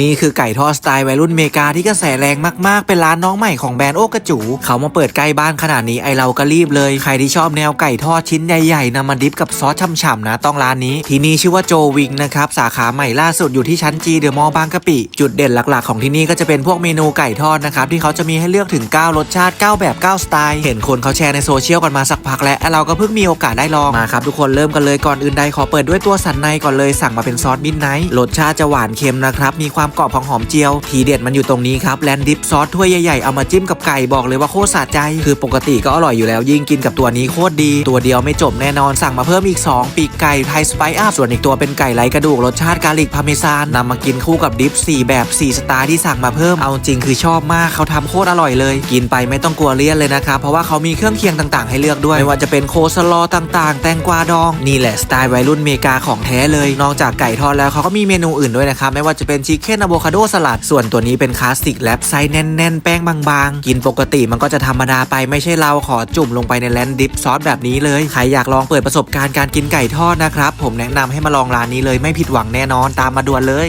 นี่คือไก่ทอดสไตล์วัยรุ่นเมกาที่กระแสแรงมากๆ เป็นร้านน้องใหม่ของแบรนด์โอกระจูเขามาเปิดใกล้บ้านขนาดนี้ไอเราก็รีบเลย ใครที่ชอบแนวไก่ทอดชิ้นใหญ่ๆนำมาดิฟกับซอสฉ่ำๆนะต้องร้านนี้ ที่นี่ชื่อว่าโจวิงนะครับ สาขาใหม่ล่าสุดอยู่ที่ชั้นจีเดอะมอลล์บางกะปิ จุดเด่นหลักๆ ของที่นี่ก็จะเป็นพวกเมนูไก่ทอดนะครับที่เขาจะมีให้เลือกถึง 9 รสชาติ 9 แบบ 9 สไตล์ เห็นคนเขาแชร์ในโซเชียลกันมาสักพักแล้วเราก็เพิ่งมีโอกาสได้ลองมาครับทุกคนเริ่มกันเลยก่อนอื่นใดขอเปิดด้วยตัวสันในก่อนเลยสั่งมาเป็นซอสมิดไนท์รสชาติจะหวานเค็มนะครับมีความกรอบของหอมเจียว ทีเด็ดมันอยู่ตรงนี้ครับแลนดิฟซอสถ้วยใหญ่ๆเอามาจิ้มกับไก่บอกเลยว่าโคตรสะใจ คือปกติก็อร่อยอยู่แล้วยิ่งกินกับตัวนี้โคตรดี ตัวเดียวไม่จบแน่นอนสั่งมาเพิ่มอีก 2 ปีกไก่ไทยสไปซ์อัพส่วนอีกตัวเป็นไก่ไร้กระดูกรสชาติกาลิกพาเมซานนำมากินคู่กับดิฟ4แบบ 4สไตล์ที่สั่งมาเพิ่มเอาจริงคือชอบมากเขาทำโคตรอร่อยเลย กินไปไม่ต้องกลัวเลี่ยนเลยนะครับเพราะว่าเขามีเครื่องเคียงต่างๆ ให้เลือกด้วยไม่ว่าจะเป็นโคสลอต่างๆ แตงกวาดองนี่แหละสไตล์วัยรุ่นเมกาของแท้เลย นอกจากไก่ทอดแล้วเขาก็มีเมนูอื่นด้วยนะครับไม่ว่าจะเป็นชิคเกนอะโวคาโดสลัด ส่วนตัวนี้เป็นคลาสสิกแลบไส้แน่น ๆ แป้งบางๆ กินปกติมันก็จะธรรมดาไปไม่ใช่เราขอจุ่มลงไปในแลนดิฟซอสแบบนี้เลย ใครอยากลองเปิดประสบการณ์การกินไก่ทอดนะครับ ผมแนะนำให้มาลองร้านนี้เลยไม่ผิดหวังแน่นอนตามมาด่วนเลย